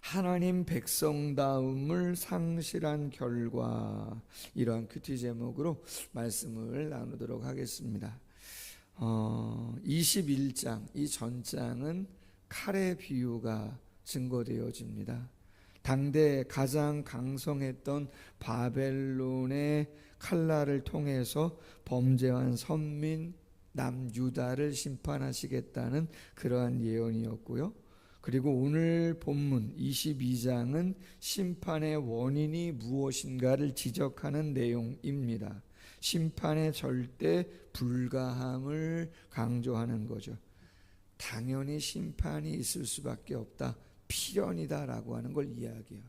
하나님 백성다움을 상실한 결과 이러한 큐티 제목으로 말씀을 나누도록 하겠습니다. 어, 21장 이 전장은 칼의 비유가 증거되어집니다. 당대 가장 강성했던 바벨론의 칼날을 통해서 범죄한 선민 남유다를 심판하시겠다는 그러한 예언이었고요. 그리고 오늘 본문 22장은 심판의 원인이 무엇인가를 지적하는 내용입니다. 심판의 절대 불가함을 강조하는 거죠. 당연히 심판이 있을 수밖에 없다. 필연이다라고 하는 걸 이야기해요.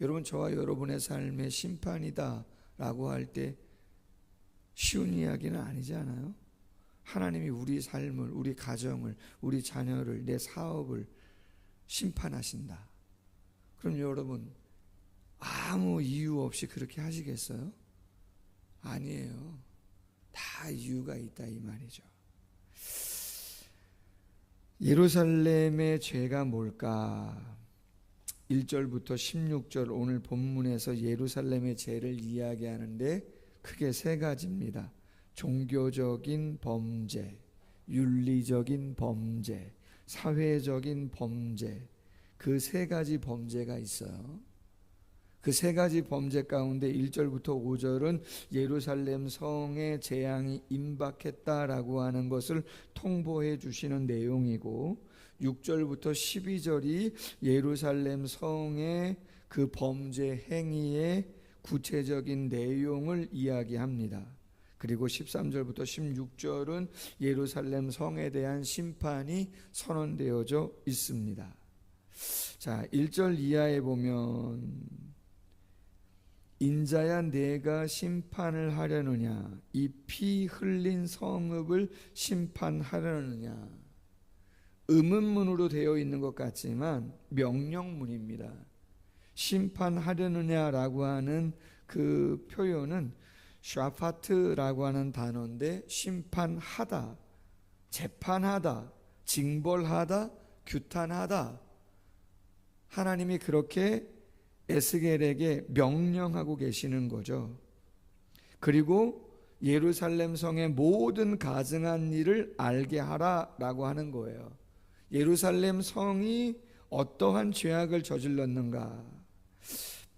여러분 저와 여러분의 삶에 심판이다라고 할 때 쉬운 이야기는 아니지 않아요? 하나님이 우리 삶을, 우리 가정을, 우리 자녀를, 내 사업을 심판하신다. 그럼 여러분 아무 이유 없이 그렇게 하시겠어요? 아니에요. 다 이유가 있다 이 말이죠. 예루살렘의 죄가 뭘까? 1절부터 16절 오늘 본문에서 예루살렘의 죄를 이야기하는데 크게 세 가지입니다. 종교적인 범죄, 윤리적인 범죄, 사회적인 범죄, 그 세 가지 범죄가 있어요. 그 세 가지 범죄 가운데 1절부터 5절은 예루살렘 성에 재앙이 임박했다라고 하는 것을 통보해 주시는 내용이고 6절부터 12절이 예루살렘 성의 그 범죄 행위의 구체적인 내용을 이야기합니다. 그리고 13절부터 16절은 예루살렘 성에 대한 심판이 선언되어져 있습니다. 자, 1절 이하에 보면 인자야 내가 심판을 하려느냐 이 피 흘린 성읍을 심판하려느냐 의문문으로 되어 있는 것 같지만 명령문입니다. 심판하려느냐라고 하는 그 표현은 샤파트라고 하는 단어인데 심판하다, 재판하다, 징벌하다, 규탄하다. 하나님이 그렇게 에스겔에게 명령하고 계시는 거죠. 그리고 예루살렘 성의 모든 가증한 일을 알게 하라라고 하는 거예요. 예루살렘 성이 어떠한 죄악을 저질렀는가?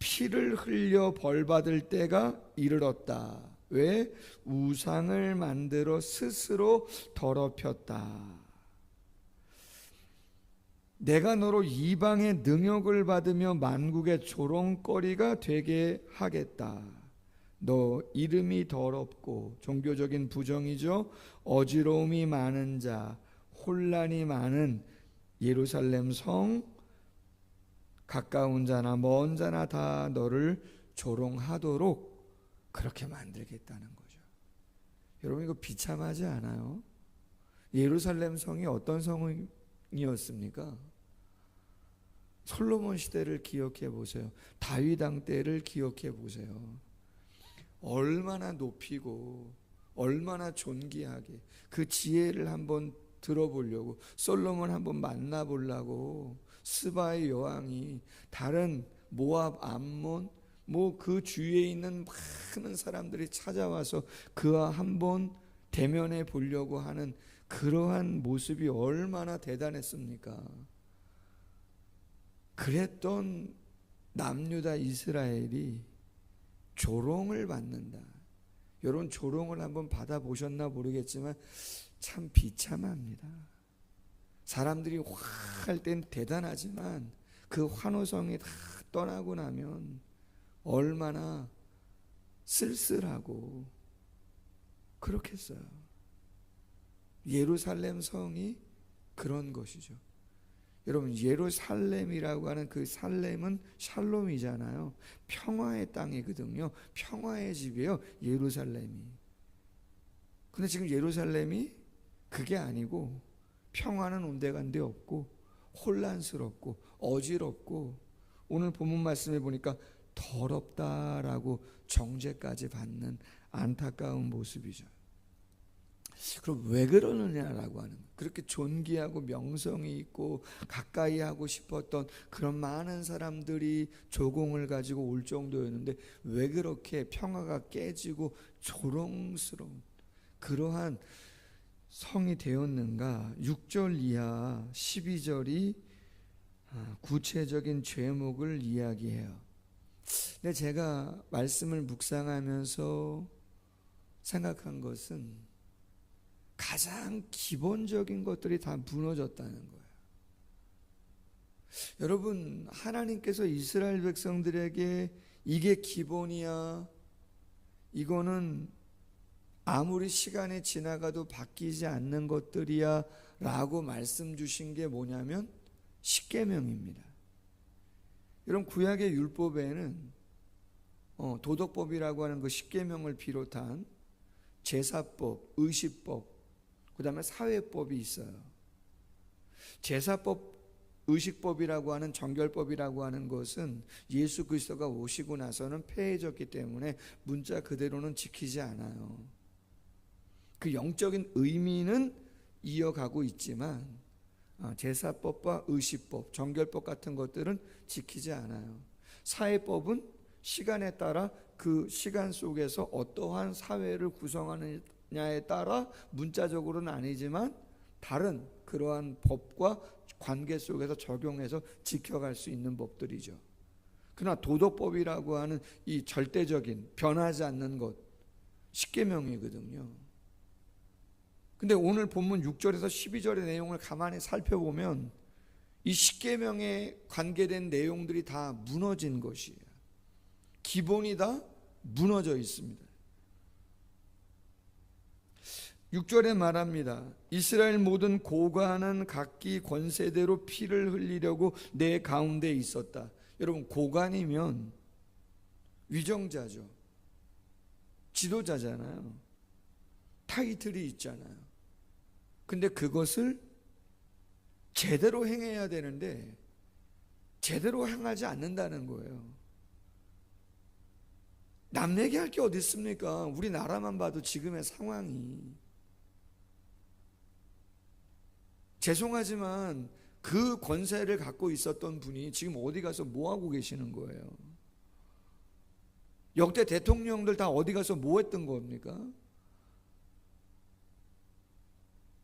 피를 흘려 벌 받을 때가 이르렀다. 왜 우상을 만들어 스스로 더럽혔다. 내가 너로 이방의 능욕을 받으며 만국의 조롱거리가 되게 하겠다. 너 이름이 더럽고 종교적인 부정이죠. 어지러움이 많은 자, 혼란이 많은 예루살렘 성 가까운 자나 먼 자나 다 너를 조롱하도록 그렇게 만들겠다는 거죠. 여러분 이거 비참하지 않아요? 예루살렘 성이 어떤 성이었습니까? 솔로몬 시대를 기억해 보세요. 다윗 왕 때를 기억해 보세요. 얼마나 높이고 얼마나 존귀하게 그 지혜를 한번 들어보려고 솔로몬 한번 만나보려고 스바의 여왕이 다른 모압 암몬 뭐 그 주위에 있는 많은 사람들이 찾아와서 그와 한번 대면해 보려고 하는 그러한 모습이 얼마나 대단했습니까? 그랬던 남유다 이스라엘이 조롱을 받는다. 여러분 조롱을 한번 받아보셨나 모르겠지만 참 비참합니다. 사람들이 화할 땐 대단하지만 그 환호성이 다 떠나고 나면 얼마나 쓸쓸하고 그렇겠어요. 예루살렘 성이 그런 것이죠. 여러분 예루살렘이라고 하는 그 살렘은 샬롬이잖아요. 평화의 땅이거든요. 평화의 집이에요. 예루살렘이. 근데 지금 예루살렘이 그게 아니고 평화는 온데간데 없고 혼란스럽고 어지럽고 오늘 본문 말씀에 보니까 더럽다라고 정죄까지 받는 안타까운 모습이죠. 그럼 왜 그러느냐라고 하는. 그렇게 존귀하고 명성이 있고 가까이 하고 싶었던 그런 많은 사람들이 조공을 가지고 올 정도였는데 왜 그렇게 평화가 깨지고 조롱스러운 그러한 성이 되었는가? 6절 이하 12절이 아, 구체적인 죄목을 이야기해요. 근데 제가 말씀을 묵상하면서 생각한 것은 가장 기본적인 것들이 다 무너졌다는 거예요. 여러분, 하나님께서 이스라엘 백성들에게 이게 기본이야. 이거는 아무리 시간이 지나가도 바뀌지 않는 것들이야. 라고 말씀 주신 게 뭐냐면 십계명입니다. 여러분 구약의 율법에는 어, 도덕법이라고 하는 그 십계명을 비롯한 제사법, 의식법, 그 다음에 사회법이 있어요. 제사법, 의식법이라고 하는 정결법이라고 하는 것은 예수 그리스도가 오시고 나서는 폐해졌기 때문에 문자 그대로는 지키지 않아요. 그 영적인 의미는 이어가고 있지만 아, 제사법과 의식법, 정결법 같은 것들은 지키지 않아요. 사회법은 시간에 따라 그 시간 속에서 어떠한 사회를 구성하 느냐에 따라 문자적으로는 아니지만 다른 그러한 법과 관계 속에서 적용해서 지켜갈 수 있는 법들이죠. 그러나 도덕법이라고 하는 이 절대적인 변하지 않는 것 십계명이거든요. 근데 오늘 본문 6절에서 12절의 내용을 가만히 살펴보면 이 십계명에 관계된 내용들이 다 무너진 것이에요. 기본이 다 무너져 있습니다. 6절에 말합니다. 이스라엘 모든 고관은 각기 권세대로 피를 흘리려고 내 가운데 있었다. 여러분 고관이면 위정자죠. 지도자잖아요. 타이틀이 있잖아요. 근데 그것을 제대로 행해야 되는데 제대로 행하지 않는다는 거예요. 남 얘기할 게 어디 있습니까? 우리나라만 봐도 지금의 상황이 죄송하지만 그 권세를 갖고 있었던 분이 지금 어디 가서 뭐 하고 계시는 거예요? 역대 대통령들 다 어디 가서 뭐 했던 겁니까?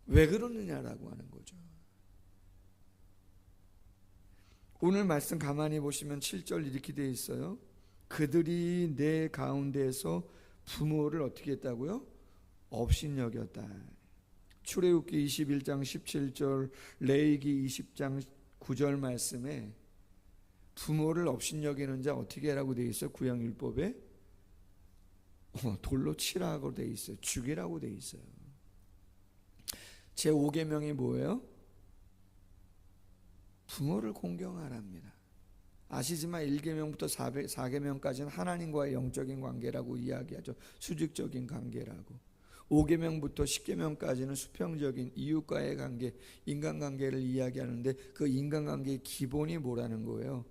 왜 그러느냐라고 하는 거죠. 오늘 말씀 가만히 보시면 7절 이렇게 되어 있어요. 그들이 내 가운데서 부모를 어떻게 했다고요? 업신여겼다. 출애굽기 21장 17절, 레이기 20장 9절 말씀에 부모를 업신여기는 자 어떻게 하라고 되어 있어요? 구약율법에 어, 돌로 치라고 되어 있어요. 죽이라고 되어 있어요. 제 5계명이 뭐예요? 부모를 공경하랍니다. 아시지만 1계명부터 4계명까지는 하나님과의 영적인 관계라고 이야기하죠. 수직적인 관계라고. 5계명부터 10계명까지는 수평적인 이웃과의 관계, 인간관계를 이야기하는데 그 인간관계의 기본이 뭐라는 거예요?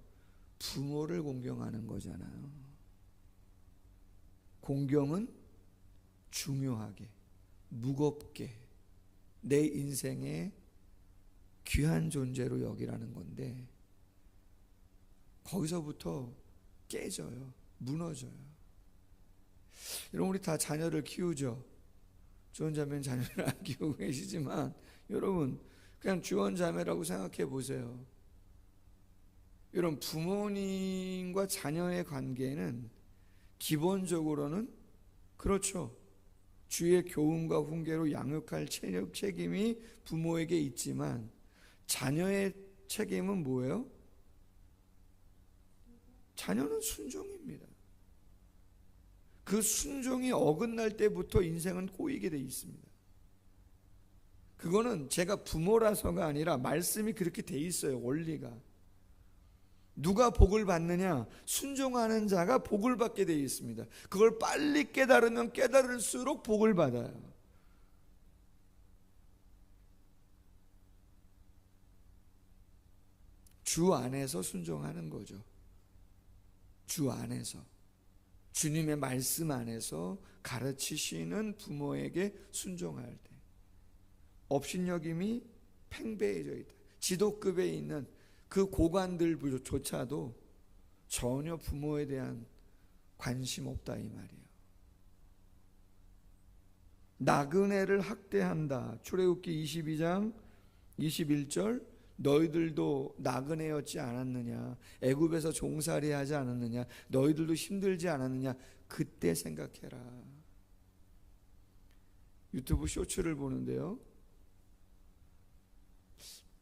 부모를 공경하는 거잖아요. 공경은 중요하게, 무겁게, 내 인생의 귀한 존재로 여기라는 건데 거기서부터 깨져요. 무너져요. 여러분 우리 다 자녀를 키우죠. 주원자매는 자녀를 안 키우고 계시지만 여러분 그냥 주원자매라고 생각해 보세요. 여러분 부모님과 자녀의 관계는 기본적으로는 그렇죠. 주의 교훈과 훈계로 양육할 체력 책임이 부모에게 있지만 자녀의 책임은 뭐예요? 자녀는 순종입니다. 그 순종이 어긋날 때부터 인생은 꼬이게 돼 있습니다. 그거는 제가 부모라서가 아니라 말씀이 그렇게 돼 있어요. 원리가. 누가 복을 받느냐? 순종하는 자가 복을 받게 되어 있습니다. 그걸 빨리 깨달으면 깨달을수록 복을 받아요. 주 안에서 순종하는 거죠. 주 안에서. 주님의 말씀 안에서 가르치시는 부모에게 순종할 때 업신여김이 팽배해져 있다. 지도급에 있는 그 고관들조차도 전혀 부모에 대한 관심 없다 이 말이에요. 나그네를 학대한다. 출애굽기 22장 21절 너희들도 나그네였지 않았느냐? 애굽에서 종살이 하지 않았느냐? 너희들도 힘들지 않았느냐? 그때 생각해라. 유튜브 쇼츠를 보는데요.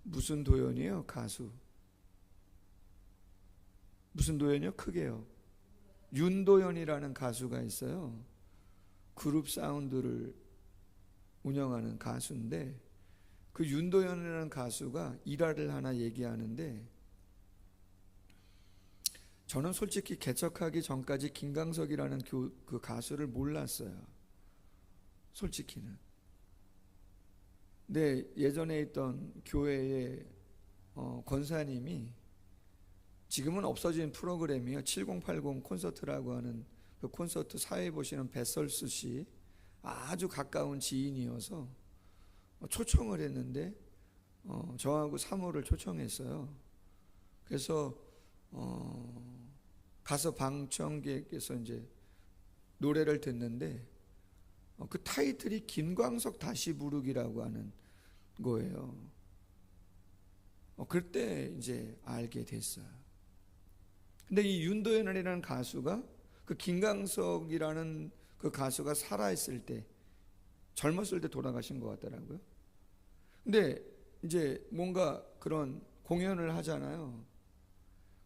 무슨 도연이에요? 가수. 무슨 도연이요? 크게요. 윤도연이라는 가수가 있어요. 그룹 사운드를 운영하는 가수인데 그 윤도현이라는 가수가 일화를 하나 얘기하는데 저는 솔직히 개척하기 전까지 김강석이라는 교, 그 가수를 몰랐어요. 솔직히는. 근데 예전에 있던 교회의 어, 권사님이 지금은 없어진 프로그램이요. 7080 콘서트라고 하는 그 콘서트 사회 보시는 배설수 씨 아주 가까운 지인이어서 초청을 했는데 어, 저하고 사모를 초청했어요. 그래서 어, 가서 방청객께서 이제 노래를 듣는데 어, 그 타이틀이 김광석 다시 부르기라고 하는 거예요. 어, 그때 이제 알게 됐어요. 근데 이 윤도현이라는 가수가 그 김광석이라는 그 가수가 살아있을 때 젊었을 때 돌아가신 것 같더라고요. 근데 이제 뭔가 그런 공연을 하잖아요.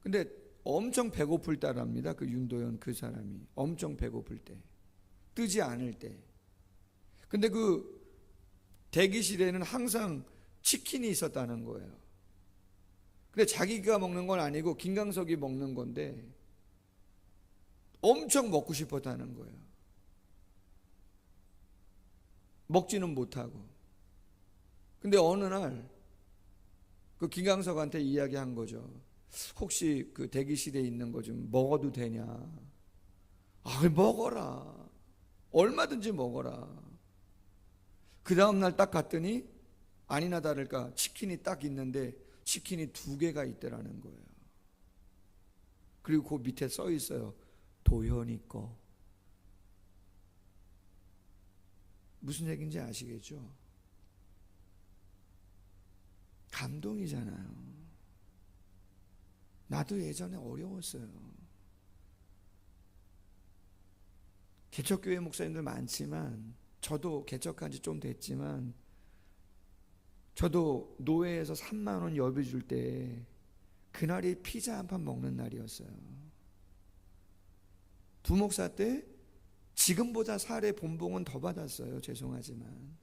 근데 엄청 배고플 때랍니다. 그 윤도현 그 사람이 엄청 배고플 때 뜨지 않을 때. 근데 그 대기실에는 항상 치킨이 있었다는 거예요. 근데 자기가 먹는 건 아니고 김강석이 먹는 건데 엄청 먹고 싶었다는 거예요. 먹지는 못하고. 근데 어느 날 그 김강석한테 이야기한 거죠. 혹시 그 대기실에 있는 거 좀 먹어도 되냐? 아, 먹어라. 얼마든지 먹어라. 그 다음날 딱 갔더니 아니나 다를까 치킨이 딱 있는데 치킨이 두 개가 있더라는 거예요. 그리고 그 밑에 써 있어요. 도현이 거. 무슨 얘기인지 아시겠죠? 감동이잖아요. 나도 예전에 어려웠어요. 개척교회 목사님들 많지만 저도 개척한 지 좀 됐지만 저도 노예에서 3만 원 여비 줄 때 그날이 피자 한 판 먹는 날이었어요. 부목사 때 지금보다 살의 본봉은 더 받았어요. 죄송하지만.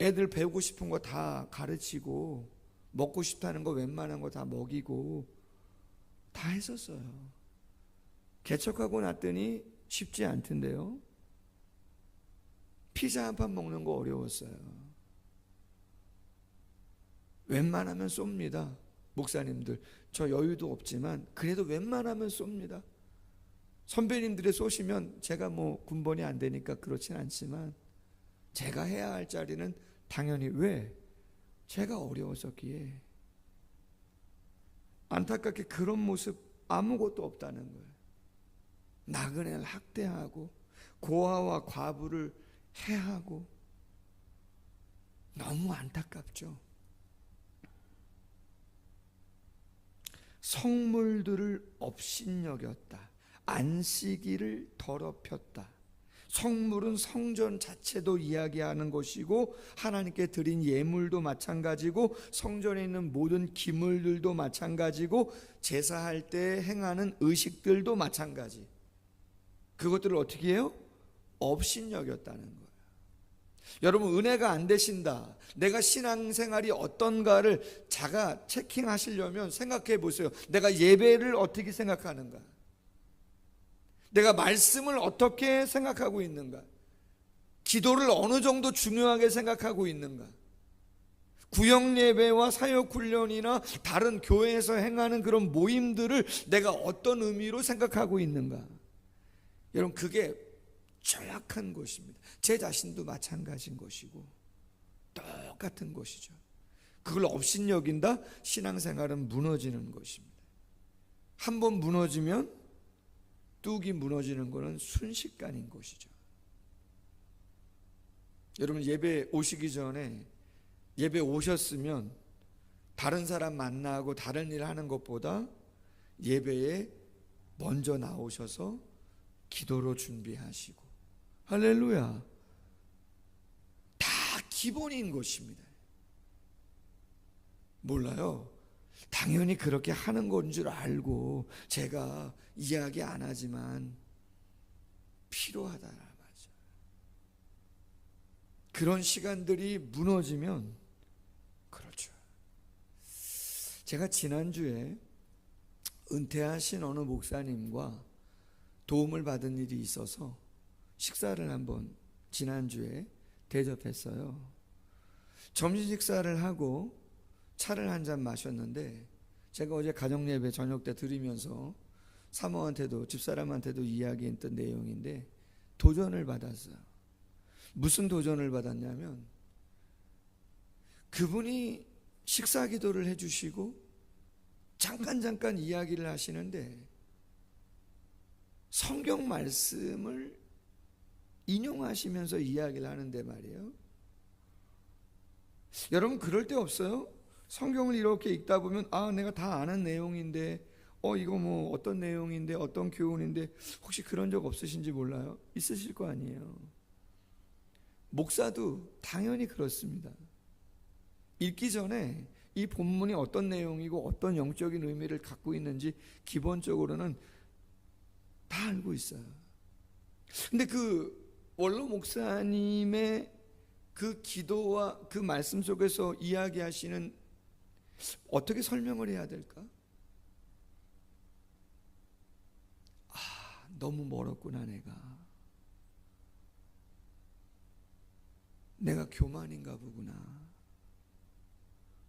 애들 배우고 싶은 거 다 가르치고 먹고 싶다는 거 웬만한 거 다 먹이고 다 했었어요. 개척하고 났더니 쉽지 않던데요. 피자 한 판 먹는 거 어려웠어요. 웬만하면 쏩니다. 목사님들. 저 여유도 없지만 그래도 웬만하면 쏩니다. 선배님들이 쏘시면 제가 뭐 군번이 안 되니까 그렇진 않지만 제가 해야 할 자리는 당연히 왜? 제가 어려웠었기에 안타깝게 그런 모습 아무것도 없다는 거예요. 나그네를 학대하고 고아와 과부를 해하고 너무 안타깝죠. 성물들을 업신여겼다. 안식일을 더럽혔다. 성물은 성전 자체도 이야기하는 것이고 하나님께 드린 예물도 마찬가지고 성전에 있는 모든 기물들도 마찬가지고 제사할 때 행하는 의식들도 마찬가지. 그것들을 어떻게 해요? 업신여겼다는 거예요. 여러분 은혜가 안 되신다. 내가 신앙생활이 어떤가를 자가 체킹하시려면 생각해 보세요. 내가 예배를 어떻게 생각하는가? 내가 말씀을 어떻게 생각하고 있는가? 기도를 어느 정도 중요하게 생각하고 있는가? 구역 예배와 사역 훈련이나 다른 교회에서 행하는 그런 모임들을 내가 어떤 의미로 생각하고 있는가? 여러분 그게 정확한 것입니다. 제 자신도 마찬가지인 것이고 똑같은 것이죠. 그걸 업신여긴다 신앙생활은 무너지는 것입니다. 한 번 무너지면 뚝이 무너지는 것은 순식간인 것이죠. 여러분 예배 오시기 전에 예배 오셨으면 다른 사람 만나고 다른 일 하는 것보다 예배에 먼저 나오셔서 기도로 준비하시고 할렐루야 다 기본인 것입니다. 몰라요. 당연히 그렇게 하는 건 줄 알고 제가 이야기 안 하지만 필요하다 말이죠. 그런 시간들이 무너지면 그렇죠. 제가 지난주에 은퇴하신 어느 목사님과 도움을 받은 일이 있어서 식사를 한번 지난주에 대접했어요. 점심 식사를 하고 차를 한 잔 마셨는데 제가 어제 가정 예배 저녁 때 드리면서 사모한테도 집사람한테도 이야기했던 내용인데 도전을 받았어요. 무슨 도전을 받았냐면 그분이 식사 기도를 해 주시고 잠깐 잠깐 이야기를 하시는데 성경 말씀을 인용하시면서 이야기를 하는데 말이에요. 여러분 그럴 때 없어요? 성경을 이렇게 읽다 보면 아 내가 다 아는 내용인데 어 이거 뭐 어떤 내용인데 어떤 교훈인데 혹시 그런 적 없으신지 몰라요? 있으실 거 아니에요. 목사도 당연히 그렇습니다. 읽기 전에 이 본문이 어떤 내용이고 어떤 영적인 의미를 갖고 있는지 기본적으로는 다 알고 있어요. 근데 그 원로 목사님의 그 기도와 그 말씀 속에서 이야기하시는 어떻게 설명을 해야 될까? 아, 너무 멀었구나, 내가. 내가 교만인가 보구나.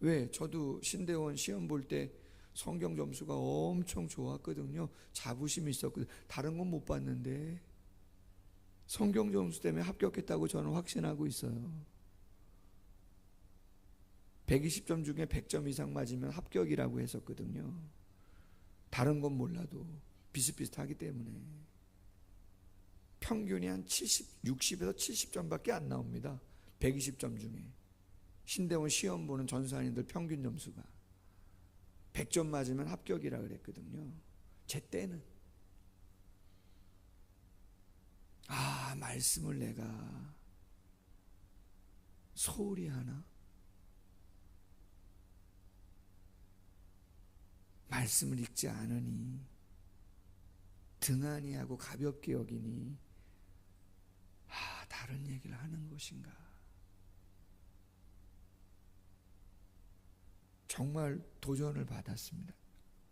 왜? 저도 신대원 시험 볼 때 성경 점수가 엄청 좋았거든요. 자부심이 있었거든요. 다른 건 못 봤는데 성경 점수 때문에 합격했다고 저는 확신하고 있어요. 120점 중에 100점 이상 맞으면 합격이라고 했었거든요. 다른 건 몰라도 비슷비슷하기 때문에 평균이 한 70, 60에서 70점밖에 안 나옵니다. 120점 중에 신대원 시험 보는 전수한인들 평균 점수가 100점 맞으면 합격이라 그랬거든요. 제 때는 아 말씀을 내가 소홀히 하나 말씀을 읽지 않으니 등한히 하고 가볍게 여기니 아 다른 얘기를 하는 것인가 정말 도전을 받았습니다.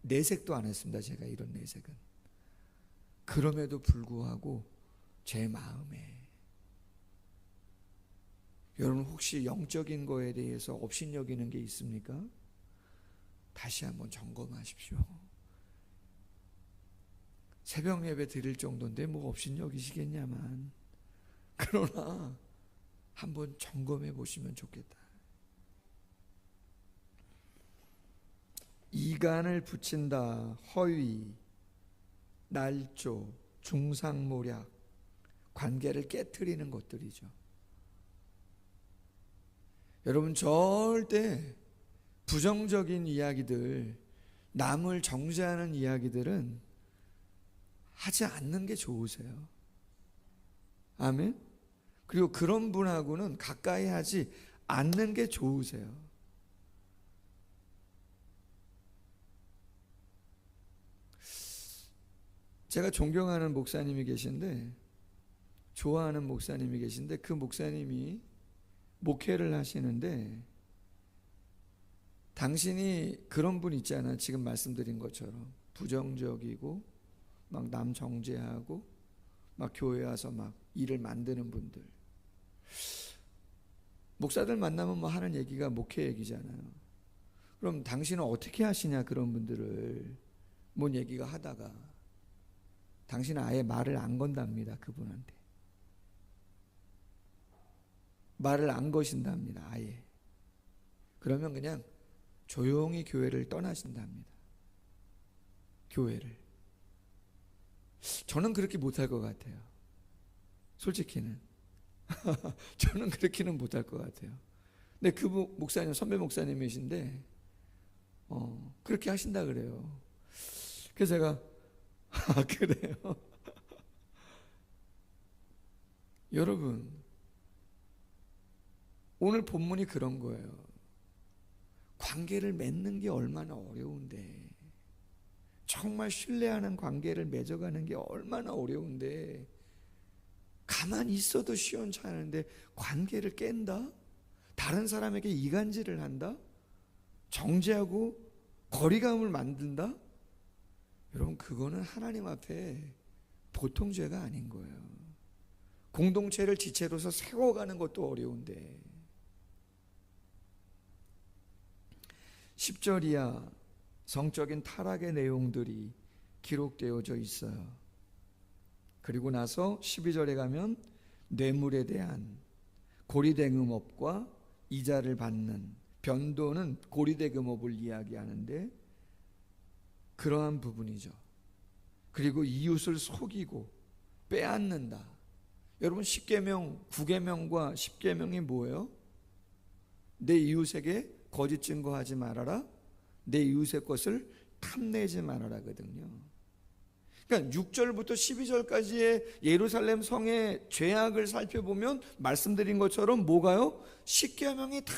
내색도 안 했습니다. 제가 이런 내색은. 그럼에도 불구하고 제 마음에 여러분 혹시 영적인 거에 대해서 업신여기는 게 있습니까? 다시 한번 점검하십시오. 새벽 예배 드릴 정도인데 뭐 업신여기시겠냐만 그러나 한번 점검해 보시면 좋겠다. 이간을 붙인다, 허위, 날조, 중상모략, 관계를 깨뜨리는 것들이죠. 여러분 절대 부정적인 이야기들, 남을 정죄하는 이야기들은 하지 않는 게 좋으세요. 아멘. 그리고 그런 분하고는 가까이 하지 않는 게 좋으세요. 제가 존경하는 목사님이 계신데 좋아하는 목사님이 계신데 그 목사님이 목회를 하시는데 당신이 그런 분 있잖아 지금 말씀드린 것처럼 부정적이고 막 남 정죄하고 막 교회 와서 막 일을 만드는 분들. 목사들 만나면 뭐 하는 얘기가 목회 얘기잖아요. 그럼 당신은 어떻게 하시냐 그런 분들을 뭔 얘기가 하다가 당신은 아예 말을 안 건답니다 그분한테. 말을 안 거신답니다 아예. 그러면 그냥 조용히 교회를 떠나신답니다. 교회를 저는 그렇게 못할 것 같아요 솔직히는 저는 그렇게는 못할 것 같아요 근데 그 목- 목사님 선배 목사님이신데 어, 그렇게 하신다 그래요. 그래서 제가 아 그래요. 여러분 오늘 본문이 그런 거예요. 관계를 맺는 게 얼마나 어려운데 정말 신뢰하는 관계를 맺어가는 게 얼마나 어려운데 가만히 있어도 시원찮은데 관계를 깬다? 다른 사람에게 이간질을 한다? 정죄하고 거리감을 만든다? 여러분 그거는 하나님 앞에 보통 죄가 아닌 거예요. 공동체를 지체로서 세워가는 것도 어려운데 10절이야 성적인 타락의 내용들이 기록되어져 있어요. 그리고 나서 12절에 가면 뇌물에 대한 고리대금업과 이자를 받는 변도는 고리대금업을 이야기하는데 그러한 부분이죠. 그리고 이웃을 속이고 빼앗는다. 여러분 10계명, 9계명과 10계명이 뭐예요? 내 이웃에게 거짓 증거하지 말아라. 내 이웃의 것을 탐내지 말아라거든요. 그러니까 6절부터 12절까지의 예루살렘 성의 죄악을 살펴보면 말씀드린 것처럼 뭐가요? 십계명이 다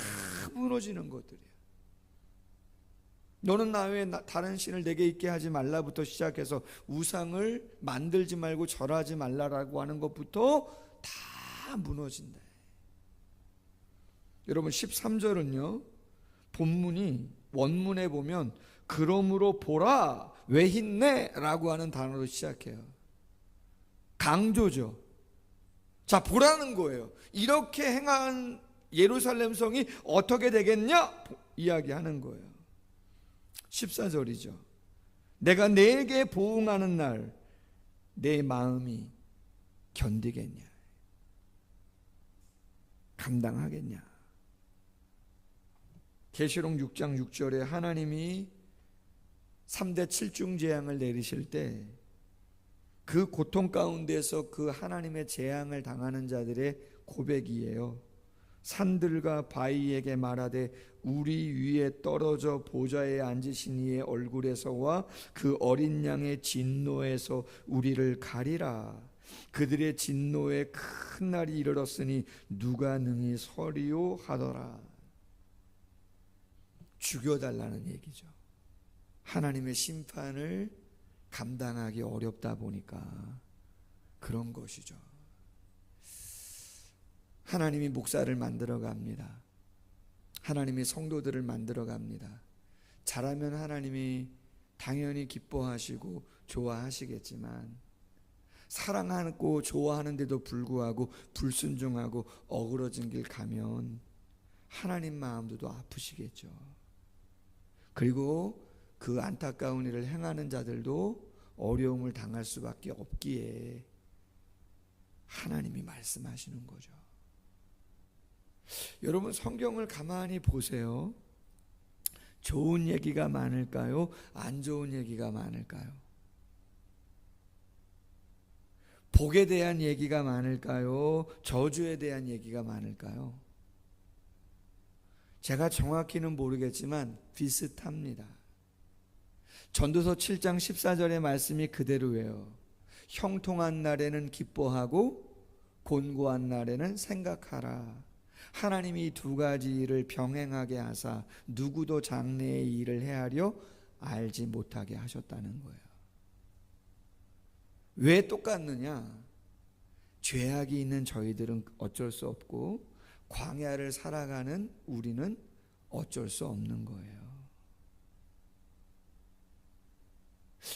무너지는 것들이에요. 너는 나 외에 나- 다른 신을 내게 있게 하지 말라부터 시작해서 우상을 만들지 말고 절하지 말라라고 하는 것부터 다 무너진다. 여러분 13절은요. 본문이 원문에 보면 그러므로 보라 외흰내라고 하는 단어로 시작해요. 강조죠. 자, 보라는 거예요. 이렇게 행한 예루살렘 성이 어떻게 되겠냐? 이야기하는 거예요. 14절이죠. 내가 내게 보응하는 날 내 마음이 견디겠냐? 감당하겠냐? 계시록 6장 6절에 하나님이 3대 7중 재앙을 내리실 때 그 고통 가운데서 그 하나님의 재앙을 당하는 자들의 고백이에요. 산들과 바위에게 말하되 우리 위에 떨어져 보좌에 앉으신 이의 얼굴에서와 그 어린 양의 진노에서 우리를 가리라. 그들의 진노에 큰 날이 이르렀으니 누가 능히 서리요 하더라. 죽여달라는 얘기죠. 하나님의 심판을 감당하기 어렵다 보니까 그런 것이죠. 하나님이 목사를 만들어 갑니다. 하나님이 성도들을 만들어 갑니다. 잘하면 하나님이 당연히 기뻐하시고 좋아하시겠지만 사랑하고 좋아하는데도 불구하고 불순종하고 어그러진 길 가면 하나님 마음도 아프시겠죠. 그리고 그 안타까운 일을 행하는 자들도 어려움을 당할 수밖에 없기에 하나님이 말씀하시는 거죠. 여러분 성경을 가만히 보세요. 좋은 얘기가 많을까요? 안 좋은 얘기가 많을까요? 복에 대한 얘기가 많을까요? 저주에 대한 얘기가 많을까요? 제가 정확히는 모르겠지만 비슷합니다. 전도서 7장 14절의 말씀이 그대로예요. 형통한 날에는 기뻐하고 곤고한 날에는 생각하라. 하나님이 이두 가지 일을 병행하게 하사 누구도 장래의 일을 헤아려 알지 못하게 하셨다는 거예요. 왜 똑같느냐? 죄악이 있는 저희들은 어쩔 수 없고 광야를 살아가는 우리는 어쩔 수 없는 거예요.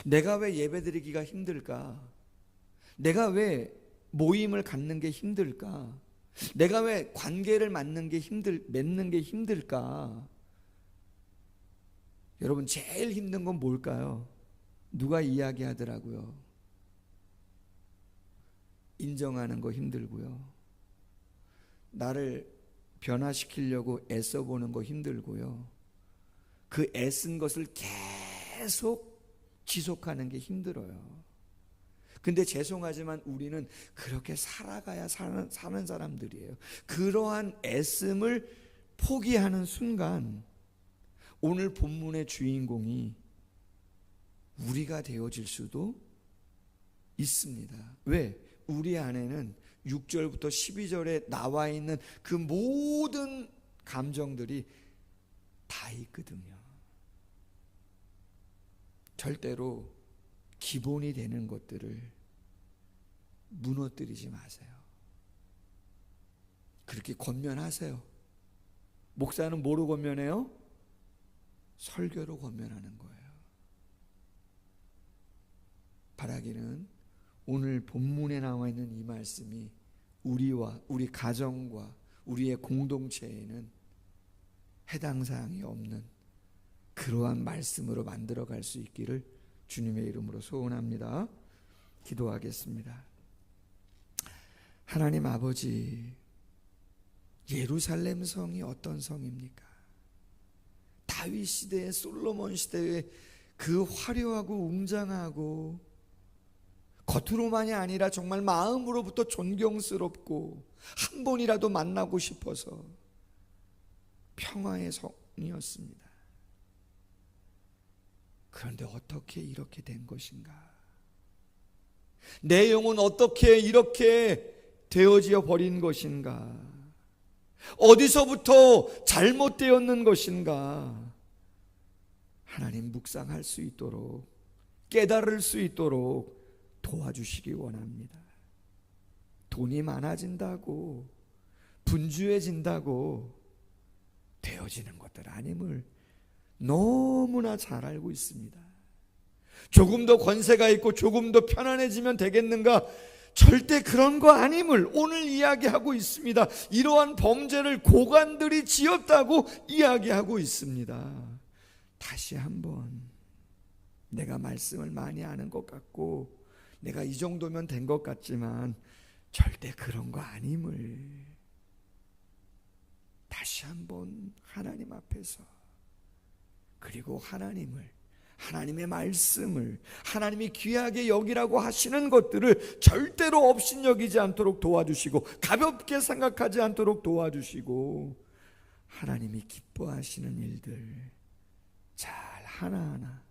내가 왜 예배드리기가 힘들까? 내가 왜 모임을 갖는 게 힘들까? 내가 왜 관계를 맺는 게 힘들 맺는 게 힘들까? 여러분 제일 힘든 건 뭘까요? 누가 이야기하더라고요. 인정하는 거 힘들고요. 나를 변화시키려고 애써 보는 거 힘들고요. 그 애쓴 것을 계속 지속하는 게 힘들어요. 근데 죄송하지만 우리는 그렇게 살아가야 사는, 사는 사람들이에요. 그러한 애씀을 포기하는 순간 오늘 본문의 주인공이 우리가 되어질 수도 있습니다. 왜? 우리 안에는 6절부터 12절에 나와 있는 그 모든 감정들이 다 있거든요. 절대로 기본이 되는 것들을 무너뜨리지 마세요. 그렇게 권면하세요. 목사는 뭐로 권면해요? 설교로 권면하는 거예요. 바라기는 오늘 본문에 나와 있는 이 말씀이 우리와 우리 가정과 우리의 공동체에는 해당 사항이 없는 그러한 말씀으로 만들어 갈 수 있기를 주님의 이름으로 소원합니다. 기도하겠습니다. 하나님 아버지, 예루살렘 성이 어떤 성입니까? 다윗 시대의 솔로몬 시대의 그 화려하고 웅장하고 겉으로만이 아니라 정말 마음으로부터 존경스럽고 한 번이라도 만나고 싶어서 평화의 성이었습니다. 그런데 어떻게 이렇게 된 것인가? 내 영혼 어떻게 이렇게 되어지어 버린 것인가? 어디서부터 잘못되었는 것인가? 하나님 묵상할 수 있도록 깨달을 수 있도록 도와주시기 원합니다. 돈이 많아진다고 분주해진다고 되어지는 것들 아님을 너무나 잘 알고 있습니다. 조금 더 권세가 있고 조금 더 편안해지면 되겠는가? 절대 그런 거 아님을 오늘 이야기하고 있습니다. 이러한 범죄를 고관들이 지었다고 이야기하고 있습니다. 다시 한번 내가 말씀을 많이 아는 것 같고 내가 이 정도면 된 것 같지만 절대 그런 거 아님을. 다시 한번 하나님 앞에서 그리고 하나님을 하나님의 말씀을 하나님이 귀하게 여기라고 하시는 것들을 절대로 업신여기지 않도록 도와주시고 가볍게 생각하지 않도록 도와주시고 하나님이 기뻐하시는 일들 잘 하나하나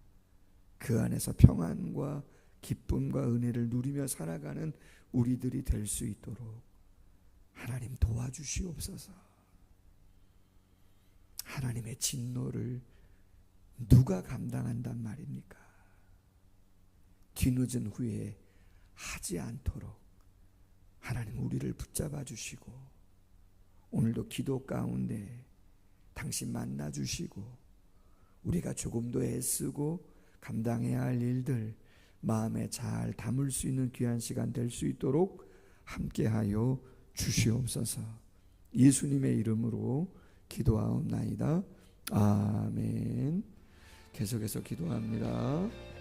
그 안에서 평안과 기쁨과 은혜를 누리며 살아가는 우리들이 될 수 있도록 하나님 도와주시옵소서. 하나님의 진노를 누가 감당한단 말입니까? 뒤늦은 후에 하지 않도록 하나님 우리를 붙잡아 주시고 오늘도 기도 가운데 당신 만나 주시고 우리가 조금 더 애쓰고 감당해야 할 일들 마음에 잘 담을 수 있는 귀한 시간 될 수 있도록 함께하여 주시옵소서. 예수님의 이름으로 기도하옵나이다. 아멘. 계속해서 기도합니다.